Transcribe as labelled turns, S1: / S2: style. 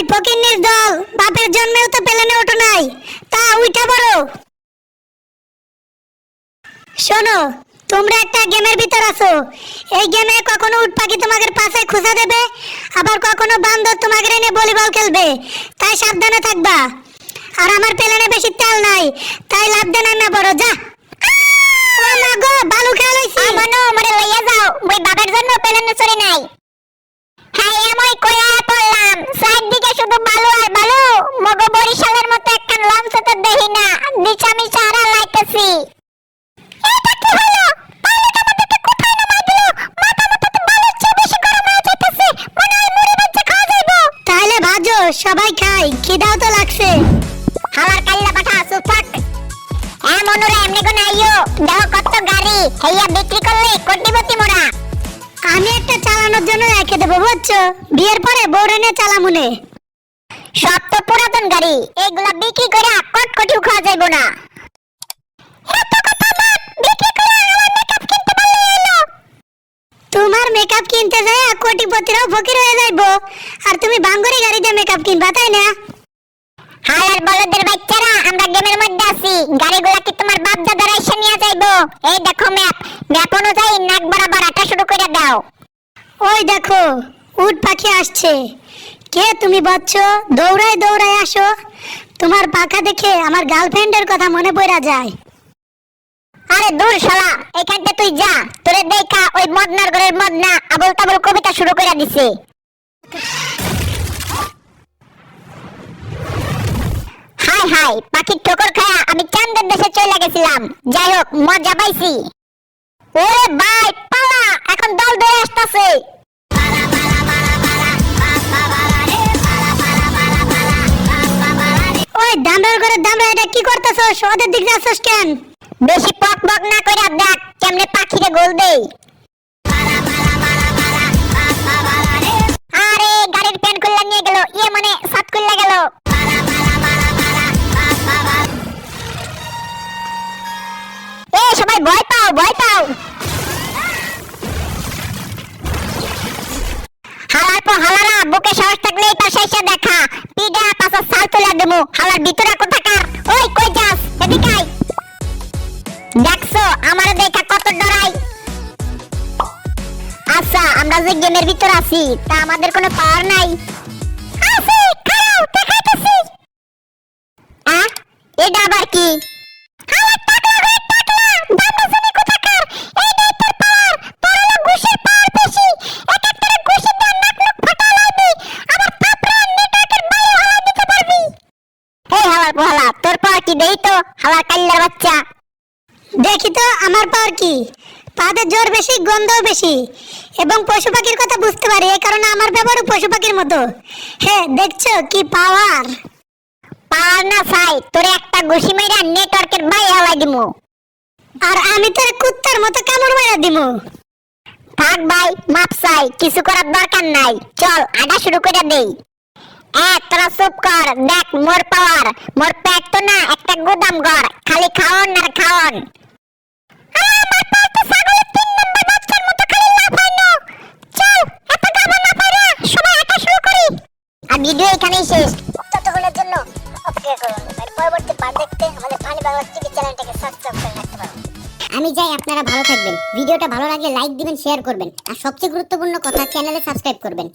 S1: ওই ফকিন্নির দল বাপের জন্মেও তো পেলেনে ওঠো নাই। তা উঠে পড়ো। শোনো তোমরা একটা গেমের ভিতর আছো। এই গেমে কখনো উট পাখি তোমাদের পাশে খুঁজে দেবে আবার কখনো বান্দর তোমাদের এনে ভলিবল খেলবে। তাই সাবধানে থাকবা। আর আমার প্লেনে বেশি তেল নাই তাই লাভ দেন না বড় যা। ও গো বালু খেয়াল হইছি
S2: মনো মরে লইয়া যাও মই বাবার জন্য পেলেনে চড়ি নাই। হ্যাঁ আমি কইয়া পড়লাম সাইড দিকে শুধু বালু আর বালু মগো বরিশালের মতো একখান লঞ্চ তো দেখি না নিচামি চারা লাইতেছি এটা কি হলো পাইলট আমাদেরকে কোথায় নামাই দিল মাথা মাথা তো বালুর চেয়ে বেশি গরম হয়ে যাইতেছে মনে হয় মুড়ি বাচ্চা খাওয়া যাইবো
S1: তাহলে ভাজো সবাই খাই, খিদাও তো লাগছে।
S2: হালার কাল্লা পাঠা সুপাক হ্যাঁ মনুরা, এমনি কোন আইও দেখো কত গাড়ি। হেইয়া বিক্রি করলে কোটিপতি মোরা।
S1: আমি একটা চালানোর জন্য রেখে দেবো, বুঝছ? বিয়ের পরে বৌরেনে চালামুনে
S2: সব তো পুরাতন গাড়ি। এগুলা বিক্রি করে কোটি খাওয়া যাইব না। মেকআপ কিনতে
S1: যায় কোটিপতিরাও ফকির হয়ে যাইবো আর তুমি বাঙ্গরি গাড়িতে মেকআপ কিনবা তাই না?
S2: হালার বলদের বাচ্চারা আমরা গেমের মধ্যে আছি। গাড়িগুলা কি তোমার বাপ দাদারা এসে নিয়ে যাইবো এই দেখো ম্যাপ ম্যাপ অনুযায়ী নাক বরাবর আটা শুরু করে দাও।
S1: ওই দেখো উট পাখি আসছে। কে তুমি বচ্চ দৌড়ায় দৌড়ায় আসো। তোমার পাখা দেখে আমার গার্লফ্রেন্ডের কথা মনে পড়া যায়।
S2: আরে দূর শালা এখানটা তুই যা। তোরে দেখা ওই মদনার ঘরের মদনা। আবল তাবল কবিতা শুরু করে দিছে। হাই হাই, পাখির ঠোকর খায়া আমি চান্দের দেশে চলে গেছিলাম। যাই হোক, মজা পাইছি। ওরে ভাই, পালা, এখন দল ধরে আসতেছে।
S1: ওই ঘরে এটা কি ওদের দিক কেন?
S2: বেশি পক পক না করে দেখ, কেমনে পাখিরে গোল ভয় পাও ভয় পাও হালার পর হালারা, বুকে সাহস থাকলে এই পাশে এসে দেখা। পিডা পাশা সাল তুলে দেবো। হালার ভিতরে কোথাকার ওই, কই যাস? এদিকে দেখছ, আমার দেখা কত ডরাই। আচ্ছা আমরা যে গেমের ভিতর আছি, তা আমাদের কোনো পাওয়ার নাই আছে খাও দেখাইতেছি আ এটা আবার কি হালা টাকলা রে টাকলা দামা জানি কোথাকার এই নাই তোর পাওয়ার তোর হলো ঘুষের পাওয়ার বেশি এক একটা ঘুষের দাম নাক মুখ ফাটা লাইবি আবার থাপড়া নেটওয়ার্কের বাইরে হালাই দিতে পারবি এই হালার পোহালা তোর পাওয়ার কি দেই তো হালার কাল্লার বাচ্চা?
S1: দেখি তো, আমার পাওয়ার কি? পাদের জোর বেশি, গন্ধও বেশি। এবং পশু পাখির কথা বুঝতে পারি এই কারণে আমার ব্যবহারও পশু পাখির মতো। হ্যাঁ দেখছ কি পাওয়ার
S2: পাওয়ার না চাই তোরে একটা ঘুষি মাইরা নেটওয়ার্কের বাইরে হালাই দিমু।
S1: আর আমি তোর কুত্তার মতো কামড় মারা দিমু।
S2: থাক ভাই, মাপ চাই কিছু করার দরকার নাই। চল আডা শুরু করে দেই। তোরা চুপ কর, দেখ মোর পাওয়ার মোর পেট তো না, একটা গুদাম ঘর, খালি খাওন আর খাওন। ভিডিও এখানেই শেষ।
S3: জন্য অপেক্ষা করুন। পরবর্তী দেখতে আমাদের বাংলা টিভি চ্যানেলটাকে সাবস্ক্রাইব করে রাখতে পারেন
S2: আমি চাই আপনারা ভালো থাকবেন। ভিডিওটা ভালো লাগলে লাইক দিবেন শেয়ার করবেন। আর সবচেয়ে গুরুত্বপূর্ণ কথা চ্যানেলে সাবস্ক্রাইব করবেন।